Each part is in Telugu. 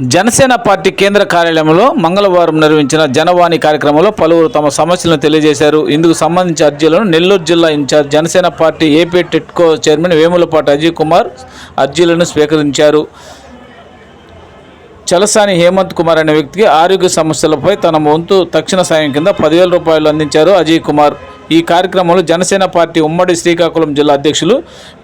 జనసేన పార్టీ కేంద్ర కార్యాలయంలో మంగళవారం నిర్వహించిన జనవాణి కార్యక్రమంలో పలువురు తమ సమస్యలను తెలియజేశారు. ఇందుకు సంబంధించి అర్జీలను నెల్లూరు జిల్లా in charge Janasena party A టెట్కో chairman Vemulapati Ajay Kumar అర్జీలను స్వీకరించారు. చలసాని హేమంత్ కుమార్ అనే వ్యక్తికి ఆరోగ్య సమస్యలపై తన వంతు తక్షణ సాయం కింద పదివేల రూపాయలు అందించారు అజయ్ కుమార్. ఈ కార్యక్రమంలో జనసేన పార్టీ ఉమ్మడి శ్రీకాకుళం జిల్లా అధ్యక్షులు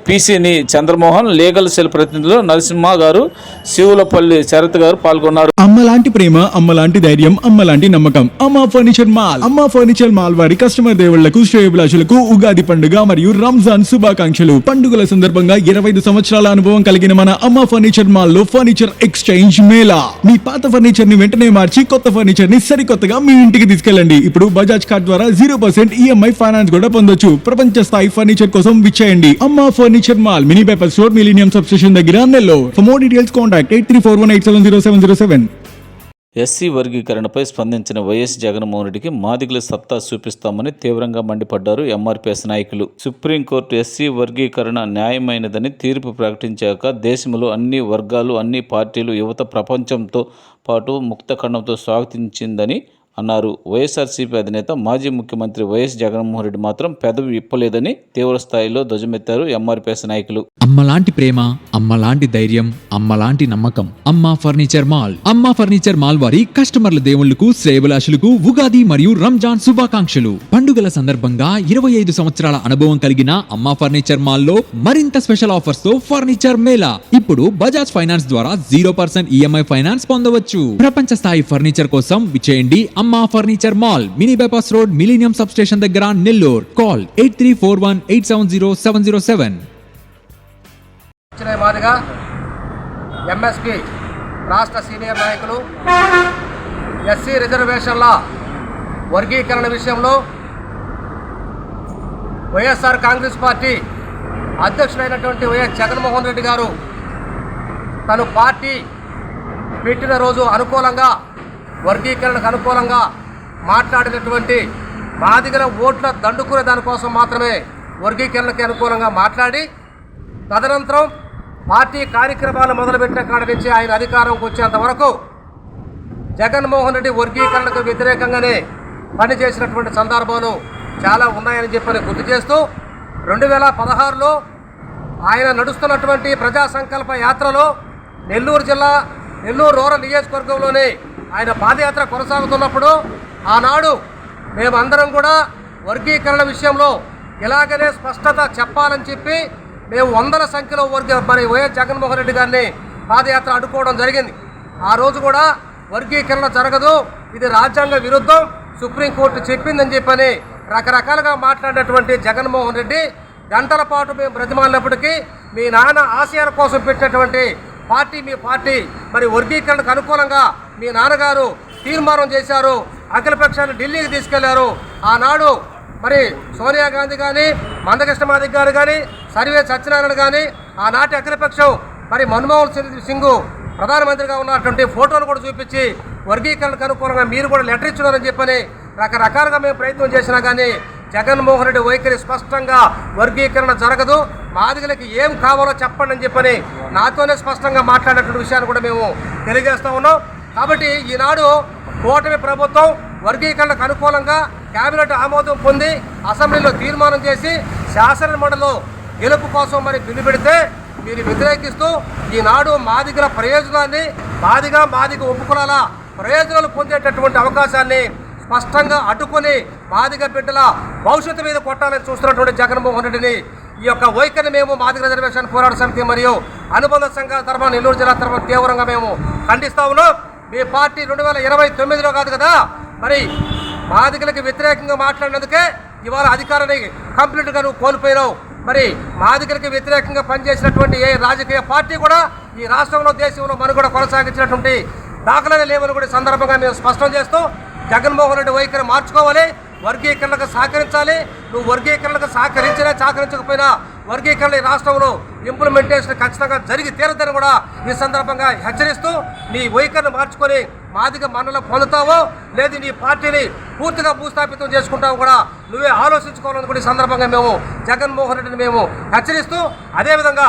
పీసీని చంద్రమోహన్ లీగల్ సెల్ ప్రతినిధులు నరసింహ గారు శివులపల్లి శరత్ గారు పాల్గొన్నారు. అమ్మ లాంటి ప్రేమ అమ్మలాంటి ధైర్యం అమ్మలాంటి నమ్మకం. Amma furniture mall. Amma furniture mall వారి కస్టమర్ దేవుళ్ళకు శ్రేయభిలాషులకు ఉగాది పండుగ మరియు రంజాన్ శుభాకాంక్షలు. పండుగల సందర్భంగా ఇరవై ఐదు సంవత్సరాల అనుభవం కలిగిన మన అమ్మ ఫర్నిచర్ మాల్లో ఫర్నిచర్ ఎక్స్చేంజ్ మేళా. మీ పాత ఫర్నిచర్ని వెంటనే మార్చి కొత్త ఫర్నిచర్ని సరికొత్తగా మీ ఇంటికి తీసుకెళ్ళండి. ఇప్పుడు బజాజ్ కార్డ్ ద్వారా జీరో పర్సెంట్ ఈఎంఐ ఫైనాన్స్ కూడా పొందొచ్చు. ప్రపంచ స్థాయి ఫర్నిచర్ కోసం విచ్చేయండి. Amma furniture mall mini paper store millennium substation దగ్గర Nellore. For more details contact eight three four one eight seven zero seven zero seven SC వర్గీకరణపై స్పందించిన వైఎస్ జగన్మోహన్ రెడ్డికి మాదిగుల సత్తా చూపిస్తామని తీవ్రంగా మండిపడ్డారు ఎంఆర్పీఎస్ నాయకులు. సుప్రీంకోర్టు ఎస్సీ వర్గీకరణ న్యాయమైనదని తీర్పు ప్రకటించాక దేశంలో అన్ని వర్గాలు అన్ని పార్టీలు యువత ప్రపంచంతో పాటు ముక్త ఖండంతో స్వాగతించిందని అన్నారు. వైఎస్ఆర్సీపీ అధినేత మాజీ ముఖ్యమంత్రి వైఎస్ జగన్మోహన్ రెడ్డి మాత్రం పెదవి విప్పలేదని తీవ్ర స్థాయిలో ధ్వజమెత్తారు ఎంఆర్పీఎస్ నాయకులు. అమ్మలాంటి ప్రేమ అమ్మలాంటి ధైర్యం అమ్మలాంటి నమ్మకం. Amma furniture mall Amma furniture mall వారి కస్టమర్ల దేవుళ్ళకు శ్రేయభిలాషులకు ఉగాది మరియు రంజాన్ శుభాకాంక్షలు. పండుగల సందర్భంగా ఇరవై ఐదు సంవత్సరాల అనుభవం కలిగిన అమ్మ ఫర్నిచర్ మాల్లో మరింత స్పెషల్ ఆఫర్స్తో ఫర్నిచర్ మేళా. ఇప్పుడు బజాజ్ ఫైనాన్స్ ద్వారా జీరో పర్సెంట్ ఈఎంఐ ఫైనాన్స్ పొందవచ్చు. ప్రపంచ స్థాయి ఫర్నిచర్ కోసం విచేయండి Amma furniture mall mini bypass road millennium substation దగ్గర Nellore. Call eight three four one eight seven zero seven zero seven MSP రాష్ట్ర సీనియర్ నాయకులు ఎస్సీ రిజర్వేషన్ల వర్గీకరణ విషయంలో వైఎస్ఆర్ కాంగ్రెస్ పార్టీ అధ్యక్షుడైనటువంటి వైఎస్ జగన్మోహన్ రెడ్డి గారు తను పార్టీ పెట్టిన రోజు అనుకూలంగా వర్గీకరణకు అనుకూలంగా మాట్లాడినటువంటి మాదిగల ఓట్ల దండుకునే దానికోసం మాత్రమే వర్గీకరణకి అనుకూలంగా మాట్లాడి తదనంతరం పార్టీ కార్యక్రమాలు మొదలుపెట్టిన కాడ నుంచి ఆయన అధికారంకి వచ్చేంత వరకు జగన్మోహన్ రెడ్డి వర్గీకరణకు వ్యతిరేకంగానే పనిచేసినటువంటి సందర్భాలు చాలా ఉన్నాయని చెప్పని గుర్తు చేస్తూ రెండు వేల పదహారులో ఆయన నడుస్తున్నటువంటి ప్రజా సంకల్ప యాత్రలో నెల్లూరు జిల్లా నెల్లూరు రూరల్ నియోజకవర్గంలోనే ఆయన పాదయాత్ర కొనసాగుతున్నప్పుడు ఆనాడు మేమందరం కూడా వర్గీకరణ విషయంలో ఇలాగనే స్పష్టత చెప్పాలని చెప్పి మేము వందల సంఖ్యలో వర్గ మరి వైఎస్ జగన్మోహన్ రెడ్డి గారిని పాదయాత్ర అడ్డుకోవడం జరిగింది. ఆ రోజు కూడా వర్గీకరణ జరగదు ఇది రాజ్యాంగ విరుద్ధం సుప్రీంకోర్టు చెప్పిందని చెప్పని రకరకాలుగా మాట్లాడినటువంటి జగన్మోహన్ రెడ్డి గంటల పాటు మేము బ్రతిమాలినప్పటికీ మీ నాన్న ఆశయాల కోసం పెట్టినటువంటి పార్టీ మీ పార్టీ. మరి వర్గీకరణకు అనుకూలంగా మీ నాన్నగారు తీర్మానం చేశారు. అఖిలపక్షాన్ని ఢిల్లీకి తీసుకెళ్ళారు. ఆనాడు మరి సోనియా గాంధీ కానీ మందకృష్ణ మాదిక్ గారు కానీ సర్వే సత్యనారాయణ కానీ ఆనాటి అఖిలపక్షం మరి మన్మోహన్ సింగ్ సింగ్ ప్రధానమంత్రిగా ఉన్నటువంటి ఫోటోలు కూడా చూపించి వర్గీకరణకు అనుకూలంగా మీరు కూడా లెటర్ ఇచ్చున్నారని చెప్పని రకరకాలుగా మేము ప్రయత్నం చేసినా కానీ జగన్మోహన్ రెడ్డి వైఖరి స్పష్టంగా వర్గీకరణ జరగదు. మాదిగలకి ఏం కావాలో చెప్పండి అని చెప్పని నాతోనే స్పష్టంగా మాట్లాడినటువంటి విషయాన్ని కూడా మేము తెలియజేస్తా ఉన్నాం. కాబట్టి ఈనాడు కూటమి ప్రభుత్వం వర్గీకరణకు అనుకూలంగా కేబినెట్ ఆమోదం పొంది అసెంబ్లీలో తీర్మానం చేసి శాసనమండలిలో గెలుపు కోసం మరి బిల్లు పెడితే మీరు వ్యతిరేకిస్తూ ఈనాడు మాదిగల ప్రయోజనాన్ని మాదిగా మాదిగ ఉపకులాల ప్రయోజనాలు పొందేటటువంటి అవకాశాన్ని స్పష్టంగా అడ్డుకొని మాదిగ బిడ్డల భవిష్యత్తు మీద కొట్టాలని చూస్తున్నటువంటి జగన్మోహన్ రెడ్డిని ఈ యొక్క వైఖరిని మేము మాదిగ రిజర్వేషన్ పోరాట సమితి మరియు అనుబంధ సంఘాల తరఫున నెల్లూరు జిల్లా తరఫున తీవ్రంగా మేము ఖండిస్తా ఉన్నాం. మీ పార్టీ రెండు వేల ఇరవై తొమ్మిదిలో కాదు కదా? మరి మాదిగలకు వ్యతిరేకంగా మాట్లాడినందుకే ఇవాళ అధికారాన్ని కంప్లీట్గా నువ్వు కోల్పోయినావు. మరి మాదిగలకు వ్యతిరేకంగా పనిచేసినటువంటి ఏ రాజకీయ పార్టీ కూడా ఈ రాష్ట్రంలో దేశంలో మనుగడ కొనసాగించినటువంటి దాఖలాలు లేవని కూడా సందర్భంగా మేము స్పష్టం చేస్తూ జగన్మోహన్ రెడ్డి వైఖరి మార్చుకోవాలి వర్గీకరణకు సహకరించాలి. నువ్వు వర్గీకరణకు సహకరించినా సహకరించకపోయినా వర్గీకరణ ఈ రాష్ట్రంలో ఇంప్లిమెంటేషన్ ఖచ్చితంగా జరిగి తీరదని కూడా ఈ సందర్భంగా హెచ్చరిస్తూ నీ వైఖరిని మార్చుకొని మాదిగ మనలో పొందుతావో లేదు నీ పార్టీని పూర్తిగా భూస్థాపితం చేసుకుంటావు కూడా నువ్వే ఆలోచించుకోవాలని కూడా ఈ సందర్భంగా మేము జగన్మోహన్ రెడ్డిని మేము హెచ్చరిస్తూ అదేవిధంగా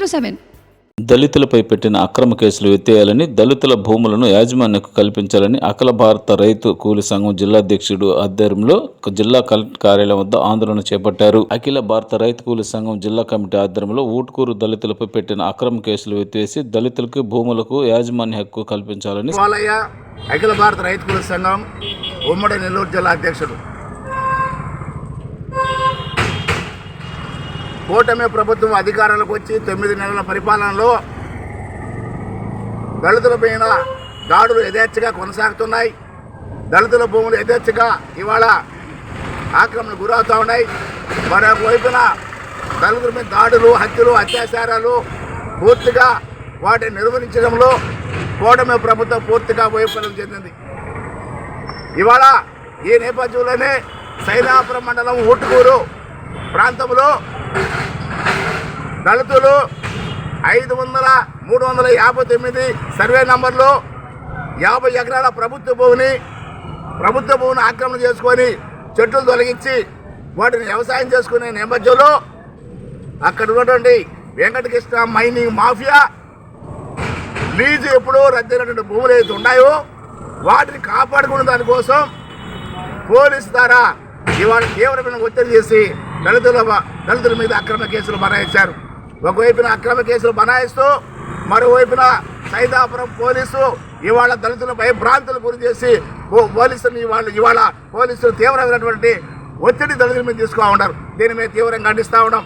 seven దళితులపై పెట్టిన అక్రమ కేసులు ఎత్తేయాలని దళితుల భూములను యాజమాన్యకు కల్పించాలని అఖిల భారత రైతు కూలి సంఘం జిల్లా అధ్యక్షుడు ఆధ్వర్యంలో జిల్లా కలెక్టర్ కార్యాలయం వద్ద ఆందోళన చేపట్టారు. అఖిల భారత రైతు కూలి సంఘం జిల్లా కమిటీ ఆధ్వర్యంలో ఊటుకూరు దళితులపై పెట్టిన అక్రమ కేసులు ఎత్తివేసి దళితులకు భూములకు యాజమాన్య హక్కు కల్పించాలని అఖిల భారత రైతు కూలి సంఘం ఉమ్మడి నెల్లూరు జిల్లా అధ్యక్షుడు. కూటమి ప్రభుత్వం అధికారంలోకి వచ్చి తొమ్మిది నెలల పరిపాలనలో దళితుల పైన దాడులు యథేచ్ఛగా కొనసాగుతున్నాయి. దళితుల భూములు యథేచ్ఛగా ఇవాళ ఆక్రమణ గురవుతూ ఉన్నాయి. మరొక వైపున దళితుల మీద దాడులు హత్యలు అత్యాచారాలు పూర్తిగా వాటిని నిర్వహించడంలో కూటమి ప్రభుత్వం పూర్తిగా వైఫల్యం చెందింది. ఇవాళ ఈ నేపథ్యంలోనే సైదాపురం మండలం ఊటుకూరు ప్రాంతంలో దళితులు ఐదు వందల మూడు వందల యాభై తొమ్మిది సర్వే నంబర్లో యాభై ఎకరాల ప్రభుత్వ భూమిని ప్రభుత్వ భూమిని ఆక్రమణ చేసుకొని చెట్లు తొలగించి వాటిని వ్యవసాయం చేసుకునే నేపథ్యంలో అక్కడ ఉన్నటువంటి వెంకటకృష్ణ మైనింగ్ మాఫియా లీజు ఎప్పుడో రద్దయినటువంటి భూములు ఏదైతే ఉన్నాయో వాటిని కాపాడుకునే దానికోసం పోలీసు ద్వారా ఇవాళ తీవ్రమైన ఒత్తిడి చేసి దళితుల దళితుల మీద అక్రమ కేసులు బనాయించారు. ఒకవైపున అక్రమ కేసులు బనాయిస్తూ మరోవైపున సైదాపురం పోలీసు ఇవాళ దళితుల భయభ్రాంతులు గురి చేసి పోలీసులు ఇవాళ ఇవాళ పోలీసులు తీవ్రమైనటువంటి ఒత్తిడి దళితుల మీద తీసుకో ఉన్నారు దీని మీద తీవ్రంగా ఖండిస్తూ ఉన్నాం.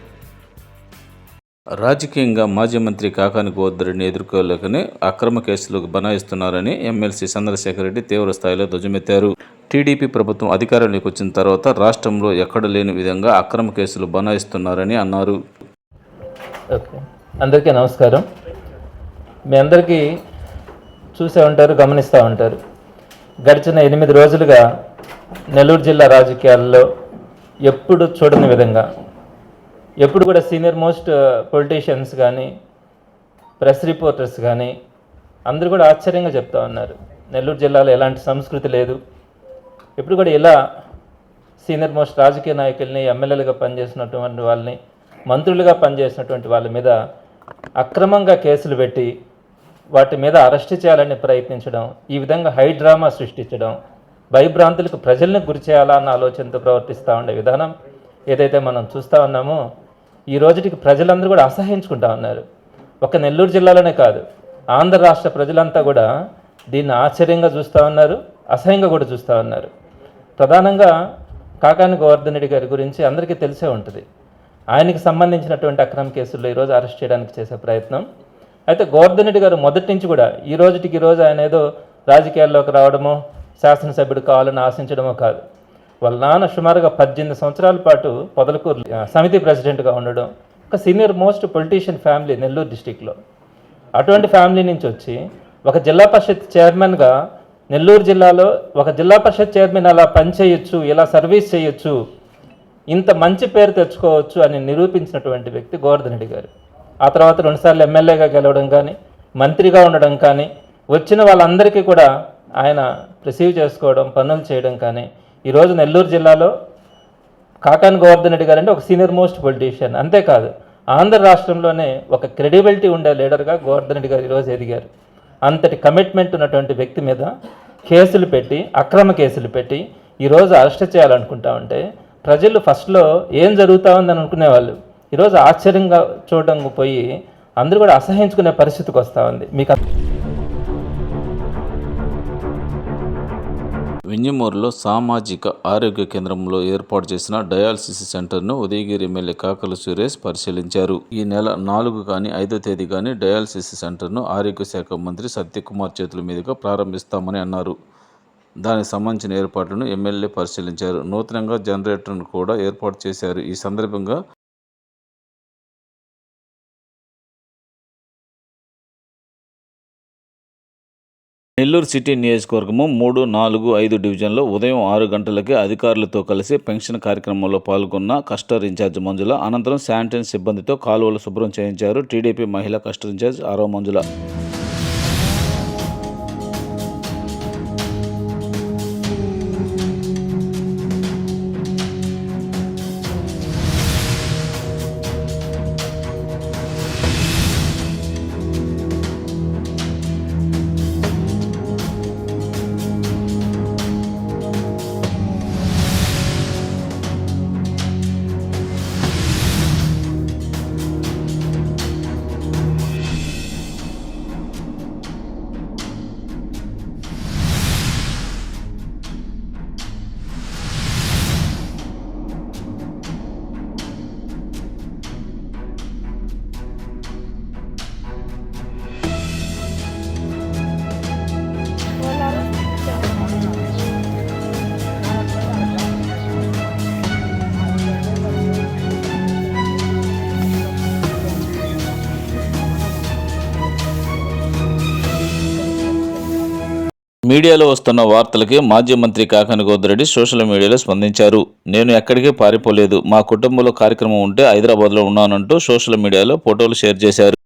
రాజకీయంగా మాజీ మంత్రి కాకాని గోదరిని ఎదుర్కోలేకనే అక్రమ కేసులకు బనాయిస్తున్నారని ఎమ్మెల్సీ చంద్రశేఖర్ రెడ్డి తీవ్ర స్థాయిలో ధ్వజమెత్తారు. టీడీపీ ప్రభుత్వం అధికారంలోకి వచ్చిన తర్వాత రాష్ట్రంలో ఎక్కడ లేని విధంగా అక్రమ కేసులు బనాయిస్తున్నారని అన్నారు. ఓకే. అందరికీ నమస్కారం. మీ అందరికీ చూసే ఉంటారు గమనిస్తూ ఉంటారు. గడిచిన ఎనిమిది రోజులుగా నెల్లూరు జిల్లా రాజకీయాల్లో ఎప్పుడు చూడని విధంగా ఎప్పుడు కూడా సీనియర్ మోస్ట్ పొలిటీషియన్స్ కానీ ప్రెస్ రిపోర్టర్స్ కానీ అందరూ కూడా ఆశ్చర్యంగా చెప్తా ఉన్నారు. నెల్లూరు జిల్లాలో ఎలాంటి సంస్కృతి లేదు. ఎప్పుడు కూడా ఇలా సీనియర్ మోస్ట్ రాజకీయ నాయకుల్ని ఎమ్మెల్యేలుగా పనిచేసినటువంటి వాళ్ళని మంత్రులుగా పనిచేసినటువంటి వాళ్ళ మీద అక్రమంగా కేసులు పెట్టి వాటి మీద అరెస్ట్ చేయాలని ప్రయత్నించడం ఈ విధంగా హై డ్రామా సృష్టించడం భయభ్రాంతులకు ప్రజల్ని గురి చేయాలా అన్న ఆలోచనతో ప్రవర్తిస్తూ ఉండే విధానం ఏదైతే మనం చూస్తూ ఉన్నామో ఈ రోజుటికి ప్రజలందరూ కూడా అసహించుకుంటా ఉన్నారు. ఒక నెల్లూరు జిల్లాలోనే కాదు ఆంధ్ర రాష్ట్ర ప్రజలంతా కూడా దీన్ని ఆశ్చర్యంగా చూస్తూ ఉన్నారు అసహ్యంగా కూడా చూస్తూ ఉన్నారు. ప్రధానంగా కాకాని గోవర్ధన్ రెడ్డి గారి గురించి అందరికీ తెలిసే ఉంటుంది. ఆయనకి సంబంధించినటువంటి అక్రమ కేసుల్లో ఈరోజు అరెస్ట్ చేయడానికి చేసే ప్రయత్నం. అయితే గోవర్ధన్ రెడ్డి గారు మొదటి నుంచి కూడా ఈ రోజుటికి ఈ రోజు ఆయన ఏదో రాజకీయాల్లోకి రావడమో శాసనసభ్యుడు కావాలని ఆశించడమో కాదు. వాళ్ళ నాన్న సుమారుగా పద్దెనిమిది సంవత్సరాల పాటు పొదలకూరు సమితి ప్రెసిడెంట్గా ఉండడం ఒక senior most politician family Nellore డిస్టిక్లో. అటువంటి ఫ్యామిలీ నుంచి వచ్చి ఒక జిల్లా పరిషత్ చైర్మన్గా నెల్లూరు జిల్లాలో ఒక జిల్లా పరిషత్ చైర్మన్ అలా పనిచేయొచ్చు ఇలా సర్వీస్ చేయొచ్చు ఇంత మంచి పేరు తెచ్చుకోవచ్చు అని నిరూపించినటువంటి వ్యక్తి గోవర్ధన్ రెడ్డి గారు. ఆ తర్వాత రెండుసార్లు ఎమ్మెల్యేగా గెలవడం కానీ మంత్రిగా ఉండడం కానీ వచ్చిన వాళ్ళందరికీ కూడా ఆయన రిసీవ్ చేసుకోవడం పనులు చేయడం కానీ ఈరోజు నెల్లూరు జిల్లాలో కాకాన్ గోవర్ధన్ రెడ్డి గారు అంటే ఒక సీనియర్ మోస్ట్ పొలిటీషియన్. అంతేకాదు ఆంధ్ర రాష్ట్రంలోనే ఒక క్రెడిబిలిటీ ఉండే లీడర్గా గోవర్ధన్ రెడ్డి గారు ఈరోజు ఎదిగారు. అంతటి కమిట్మెంట్ ఉన్నటువంటి వ్యక్తి మీద కేసులు పెట్టి అక్రమ కేసులు పెట్టి ఈరోజు అరెస్ట్ చేయాలనుకుంటా ఉంటే ప్రజలు ఫస్ట్లో ఏం జరుగుతా ఉందని అనుకునేవాళ్ళు. ఈరోజు ఆశ్చర్యంగా చూడడం పోయి అందరూ కూడా అసహించుకునే పరిస్థితికి వస్తూ ఉంది. మీకు వింజమూరులో సామాజిక ఆరోగ్య కేంద్రంలో ఏర్పాటు చేసిన డయాలసిస్ సెంటర్ను ఉదయగిరి ఎమ్మెల్యే కాకల సురేష్ పరిశీలించారు. ఈ నెల నాలుగు కానీ ఐదో తేదీ కానీ డయాలసిస్ సెంటర్ను ఆరోగ్య శాఖ మంత్రి సత్యకుమార్ చేతుల మీదుగా ప్రారంభిస్తామని అన్నారు. దానికి సంబంధించిన ఏర్పాట్లను ఎమ్మెల్యే పరిశీలించారు. నూతనంగా జనరేటర్ను కూడా ఏర్పాటు చేశారు. ఈ సందర్భంగా నెల్లూరు సిటీ నియోజకవర్గము మూడు నాలుగు ఐదు డివిజన్లో ఉదయం ఆరు గంటలకే అధికారులతో కలిసి పెన్షన్ కార్యక్రమంలో పాల్గొన్న కస్టర్ ఇన్ఛార్జ్ మంజుల అనంతరం శానిటైన్ సిబ్బందితో కాలువలు శుభ్రం చేయించారు టీడీపీ మహిళా కస్టర్ ఇన్ఛార్జ్ ఆరో మంజుల. మీడియాలో వస్తున్న వార్తలకి మాజీ మంత్రి కాకాని గోద్రెడ్డి సోషల్ మీడియాలో స్పందించారు. నేను ఎక్కడికి పారిపోలేదు. మా కుటుంబంలో కార్యక్రమం ఉంటే హైదరాబాద్లో ఉన్నానంటూ సోషల్ మీడియాలో ఫోటోలు షేర్ చేశారు.